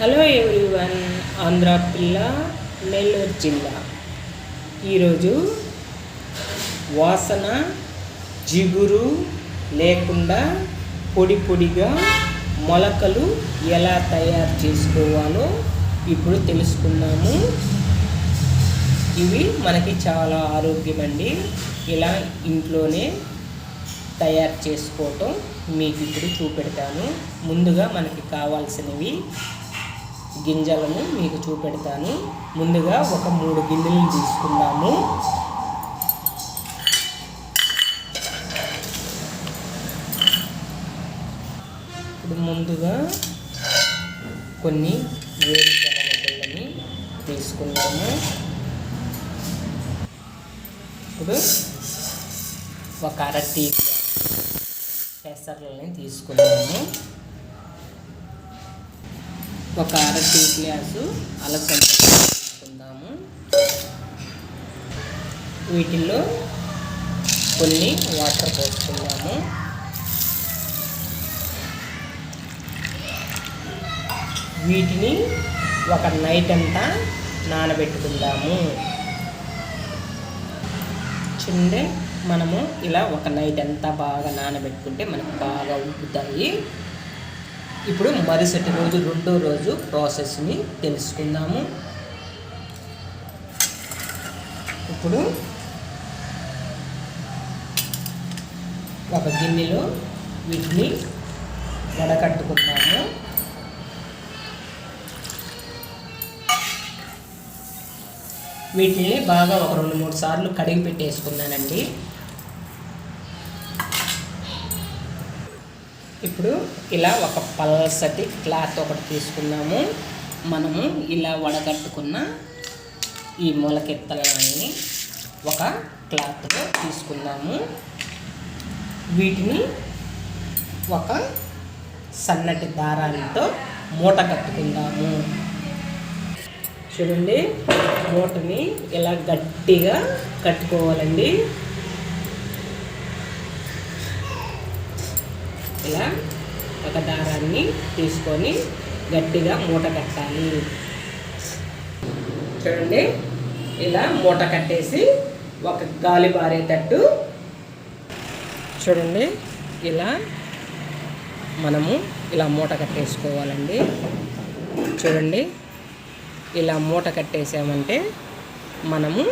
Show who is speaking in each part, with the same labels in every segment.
Speaker 1: Hello everyone Andhra పిల్ల నెల్లూరు జిల్లా. ఈరోజు వాసన జిగురు లేకుండా పొడి పొడిగా మొలకలు ఎలా తయారు చేసుకోవాలో ఇప్పుడు తెలుసుకున్నాము ఇవి మనకి చాలా ఆరోగ్యమండి. ఇలా ఇంట్లోనే తయారు చేసుకోవటం మీకు ఇప్పుడు చూపెడతాను. ముందుగా మనకి కావాల్సినవి గింజలను మీకు చూపెడతాను. ముందుగా ఒక మూడు గిన్నెలు తీసుకుందాము. ఇప్పుడు ముందుగా కొన్ని వేరుశనగ గుళ్ళని తీసుకున్నాము ఇప్పుడు ఒక అర టీ పెసర్లని తీసుకున్నాము ఒక అర టీ గ్లాసు అలసంద తీసుకుందాము. వీటిల్లో కొన్ని వాటర్ పోసుకుందాము. వీటిని ఒక నైట్ అంతా నానబెట్టుకుందాము. చుండే మనము ఇలా ఒక నైట్ అంతా బాగా నానబెట్టుకుంటే మనకు బాగా ఉబ్బుతాయి ఇప్పుడు మరుసటి రోజు రెండో రోజు ప్రాసెస్ని తెలుసుకుందాము. ఇప్పుడు ఒక గిన్నెలో వీటిని వడకట్టుకుందాము. వీటిని బాగా ఒక రెండు మూడు సార్లు కడిగి పెట్టేసుకున్నానండి. ఇప్పుడు ఇలా ఒక పల్సటి క్లాత్ ఒకటి తీసుకున్నాము మనము ఇలా వడగట్టుకున్న ఈ మొలకెత్తలని ఒక క్లాత్లో తీసుకున్నాము వీటిని ఒక సన్నటి దారాలతో మూట కట్టుకుందాము. చూడండి మూటని ఇలా గట్టిగా కట్టుకోవాలండి. ఇలా ఒక దారాన్ని తీసుకొని గట్టిగా మూట కట్టాలి. చూడండి ఇలా మూట కట్టేసి ఒక గాలి బారేటట్టు చూడండి ఇలా మనము ఇలా మూట కట్టేసుకోవాలండి. చూడండి ఇలా మూట కట్టేసామంటే మనము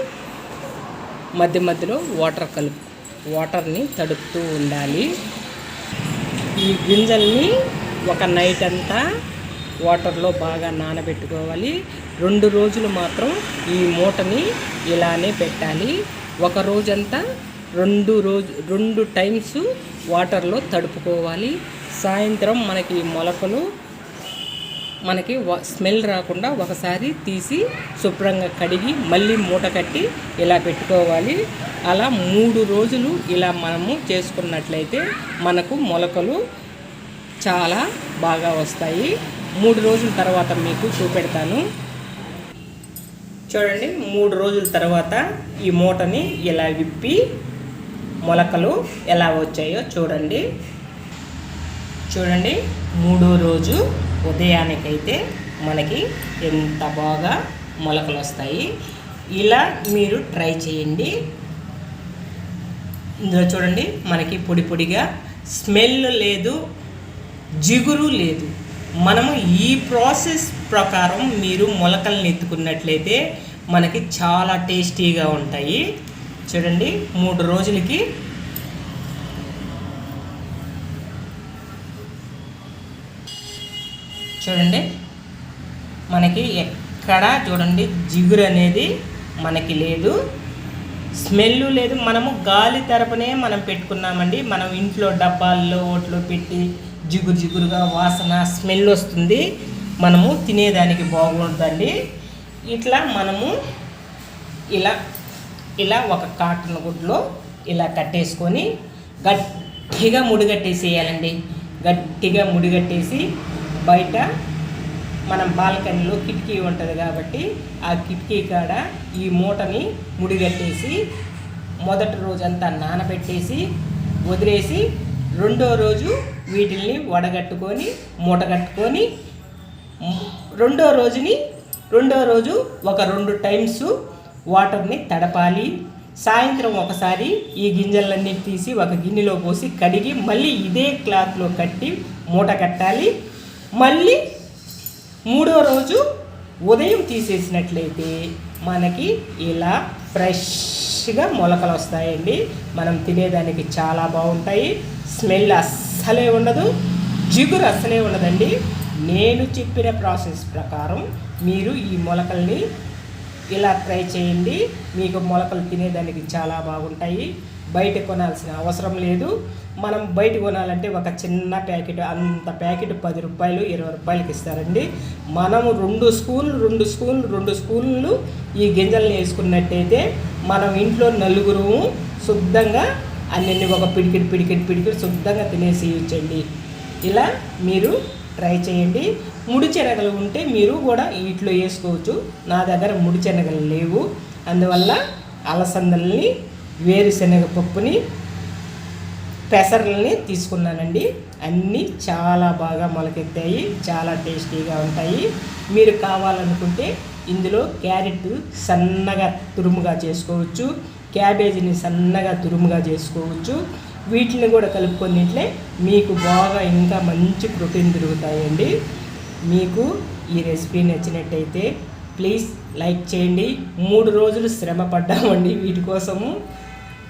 Speaker 1: మధ్య మధ్యలో వాటర్ కలుపు వాటర్ని తడుపుతూ ఉండాలి. ఈ గింజల్ని ఒక నైట్ అంతా వాటర్లో బాగా నానబెట్టుకోవాలి. రెండు రోజులు మాత్రం ఈ మూటని ఇలానే పెట్టాలి. ఒక రోజంతా రెండు రోజు రెండు టైమ్స్ వాటర్లో తడుపుకోవాలి. సాయంత్రం మనకి మొలకలు మనకి స్మెల్ రాకుండా ఒకసారి తీసి శుభ్రంగా కడిగి మళ్ళీ మూట కట్టి ఇలా పెట్టుకోవాలి. అలా మూడు రోజులు ఇలా మనము చేసుకున్నట్లయితే మనకు మొలకలు చాలా బాగా వస్తాయి. మూడు రోజుల తర్వాత మీకు చూపెడతాను. చూడండి మూడు రోజుల తర్వాత ఈ మూటని ఇలా విప్పి మొలకలు ఎలా వచ్చాయో చూడండి. చూడండి మూడో రోజు ఉదయానికైతే మనకి ఎంత బాగా మొలకలు వస్తాయి. ఇలా మీరు ట్రై చేయండి. ఇందులో చూడండి మనకి పొడి పొడిగా స్మెల్ లేదు జిగురు లేదు. మనము ఈ ప్రాసెస్ ప్రకారం మీరు మొలకల్ని ఎత్తుకున్నట్లయితే మనకి చాలా టేస్టీగా ఉంటాయి. చూడండి మూడు రోజులకి చూడండి మనకి ఎక్కడ చూడండి జిగురు అనేది మనకి లేదు. స్మెల్ లేదు. మనము గాలి తరపునే మనం పెట్టుకున్నామండి. మనం ఇంట్లో డబ్బాల్లో ఓట్లో పెట్టి జిగురు జిగురుగా వాసన స్మెల్ వస్తుంది. మనము తినేదానికి బాగుంటుందండి. ఇట్లా మనము ఇలా ఇలా ఒక కాటన్ గుడ్లో ఇలా కట్టేసుకొని గట్టిగా ముడిగట్టేసేయాలండి. గట్టిగా ముడిగట్టేసి బయట మనం బాల్కనీలో కిటికీ ఉంటుంది కాబట్టి ఆ కిటికీ కాడ ఈ మూటని ముడిగట్టేసి మొదటి రోజంతా నానబెట్టేసి వదిలేసి రెండో రోజు వీటిల్ని వడగట్టుకొని మూట కట్టుకొని రెండో రోజుని రెండో రోజు ఒక రెండు టైమ్స్ వాటర్ని తడపాలి. సాయంత్రం ఒకసారి ఈ గింజలన్నీ తీసి ఒక గిన్నెలో పోసి కడిగి మళ్ళీ ఇదే క్లాత్లో కట్టి మూట కట్టాలి. మళ్ళీ మూడో రోజు ఉదయం తీసేసినట్లయితే మనకి ఇలా ఫ్రెష్గా మొలకలు వస్తాయండి. మనం తినేదానికి చాలా బాగుంటాయి. స్మెల్ అస్సలే ఉండదు. జిగురు అస్సలే ఉండదండి. నేను చెప్పిన ప్రాసెస్ ప్రకారం మీరు ఈ మొలకల్ని ఇలా ట్రై చేయండి. మీకు మొలకలు తినేదానికి చాలా బాగుంటాయి. బయట కొనాల్సిన అవసరం లేదు. మనం బయట కొనాలంటే ఒక చిన్న ప్యాకెట్ అంత ప్యాకెట్ పది రూపాయలు ఇరవై రూపాయలకి ఇస్తారండి. మనము రెండు స్కూల్ రెండు స్కూల్ రెండు స్కూళ్ళు ఈ గింజలను వేసుకున్నట్టయితే మనం ఇంట్లో నలుగురు శుద్ధంగా అన్ని ఒక పిడికిడి పిడికిడి పిడికిడి శుద్ధంగా తినేసేయచ్చండి. ఇలా మీరు ట్రై చేయండి. ముడి ఉంటే మీరు కూడా వీటిలో వేసుకోవచ్చు. నా దగ్గర ముడి లేవు. అందువల్ల అలసందల్ని వేరుశనగ పప్పుని పెసర్లని తీసుకున్నానండి. అన్నీ చాలా బాగా మొలకెత్తాయి చాలా టేస్టీగా ఉంటాయి. మీరు కావాలనుకుంటే ఇందులో క్యారెట్ సన్నగా తురుముగా చేసుకోవచ్చు క్యాబేజీని సన్నగా తురుముగా చేసుకోవచ్చు. వీటిని కూడా కలుపుకొనిట్లే మీకు బాగా ఇంకా మంచి ప్రోటీన్ దొరుకుతాయండి. మీకు ఈ రెసిపీ నచ్చినట్టయితే ప్లీజ్ లైక్ చేయండి. మూడు రోజులు శ్రమ పడ్డామండి వీటి కోసము.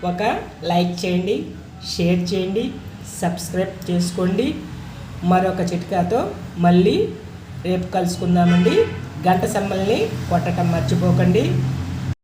Speaker 1: ఒక లైక్ చేయండి షేర్ చేయండి సబ్స్క్రైబ్ చేసుకోండి. మరొక చిట్కాతో మళ్ళీ రేపు కలుసుకుందామండి. గంట సమ్మల్ని కొట్టడం మర్చిపోకండి.